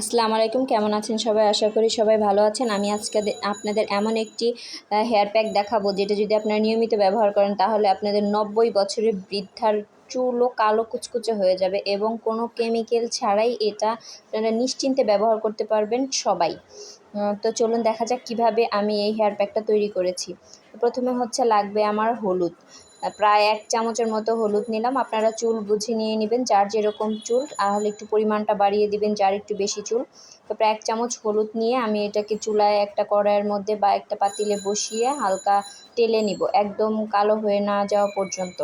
আসসালামু আলাইকুম, কেমন আছেন সবাই? আশা করি সবাই ভালো আছেন। আমি আজকে আপনাদের এমন একটি হেয়ার প্যাক দেখাবো, যেটা যদি আপনারা নিয়মিত ব্যবহার করেন, তাহলে আপনাদের নব্বই বছরের বৃদ্ধার চুলও কালো কুচকুচে হয়ে যাবে এবং কোনো কেমিক্যাল ছাড়াই এটা আপনারা নিশ্চিন্তে ব্যবহার করতে পারবেন সবাই। তো চলুন দেখা যাক কীভাবে আমি এই হেয়ার প্যাকটা তৈরি করেছি। প্রথমে হচ্ছে লাগবে আমার হলুদ। প্রায় এক চামচের মতো হলুদ নিলাম। আপনারা চুল বুঝে নিয়ে নেবেন যার যেরকম চুল, তাহলে একটু পরিমাণটা বাড়িয়ে দিবেন যার একটু বেশি চুল। তো প্রায় এক চামচ হলুদ নিয়ে আমি এটাকে চুলায় একটা কড়াইয়ের মধ্যে বা একটা পাতিলে বসিয়ে হালকা টেলে নিব, একদম কালো হয়ে না যাওয়া পর্যন্ত।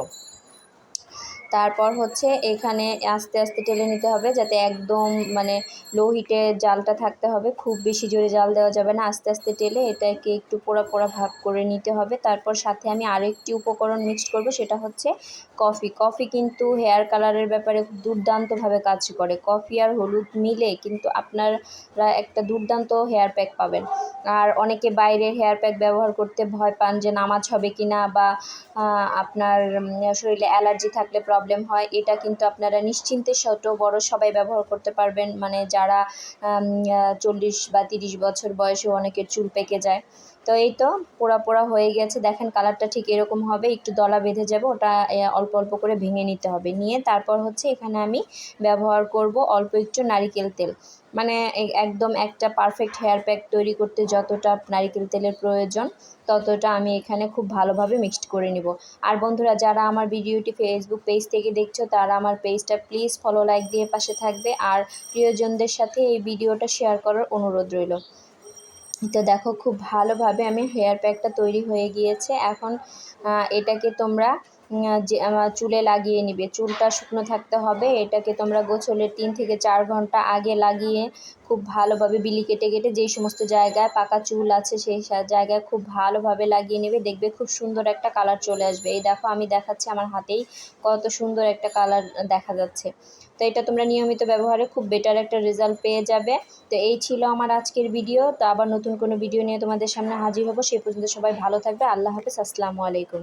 তারপর হচ্ছে এখানে আস্তে আস্তে টেলে নিতে হবে যাতে একদম মানে লো হিটে জালটা থাকতে হবে। খুব বেশি জোরে জাল দেওয়া যাবে না। আস্তে আস্তে টেলে এটাকে একটু পোড়া পোড়া ভাগ করে নিতে হবে। তারপর সাথে আমি আরেকটি উপকরণ মিক্সড করব, সেটা হচ্ছে কফি কফি কিন্তু হেয়ার কালারের ব্যাপারে দুর্দান্তভাবে কাজ করে। কফি আর হলুদ মিলে কিন্তু আপনারা একটা দুর্দান্ত হেয়ার প্যাক পাবেন। আর অনেকে বাইরের হেয়ার প্যাক ব্যবহার করতে ভয় পান যে নামাজ হবে কি না বা আপনার শরীরে অ্যালার্জি থাকলে প্রবলেম হয়। এটা কিন্তু আপনারা নিশ্চিন্তে ছোট বড় সবাই ব্যবহার করতে পারবেন। মানে যারা চল্লিশ বা তিরিশ বছর বয়সে অনেকের চুল পেকে যায়। তো এই তো পোড়া পোড়া হয়ে গেছে। দেখেন কালারটা ঠিক এরকম হবে। একটু দলা বেঁধে যাবে, ওটা অল্প অল্প করে ভেঙে নিতে হবে। নিয়ে তারপর হচ্ছে এখানে আমি ব্যবহার করব অল্প একটু নারিকেল তেল। মানে একদম একটা পারফেক্ট হেয়ার প্যাক তৈরি করতে যতটা নারিকেল তেলের প্রয়োজন, ততটা আমি এখানে খুব ভালোভাবে মিক্সড করে নিব। আর বন্ধুরা, যারা আমার ভিডিওটি ফেসবুক পেজ থেকে দেখছ, তারা আমার পেজটা প্লিজ ফলো লাইক দিয়ে পাশে থাকবে। আর প্রিয়জনদের সাথে এই ভিডিওটা শেয়ার করার অনুরোধ রইল। তো দেখো খুব ভালোভাবে আমি হেয়ার প্যাকটা তৈরি হয়ে গিয়েছে। এখন এটাকে তোমরা যে চুলে লাগিয়ে নিবে। চুলটা শুকনো থাকতে হবে। এটাকে তোমরা গোছলের তিন থেকে চার ঘণ্টা আগে লাগিয়ে খুব ভালোভাবে বিলি কেটে কেটে যেই সমস্ত জায়গায় পাকা চুল আছে সেই জায়গায় খুব ভালোভাবে লাগিয়ে নেবে। দেখবে খুব সুন্দর একটা কালার চলে আসবে। এই দেখো, আমি দেখাচ্ছি আমার হাতেই কত সুন্দর একটা কালার দেখা যাচ্ছে। তো এটা তোমরা নিয়মিত ব্যবহারে খুব বেটার একটা রেজাল্ট পেয়ে যাবে। তো এই ছিল আমার আজকের ভিডিও তো আবার নতুন কোনো ভিডিও নিয়ে তোমাদের সামনে হাজির হব। সেই পর্যন্ত সবাই ভালো থাকবে। আল্লাহ হাফেজ। আসসালামু আলাইকুম।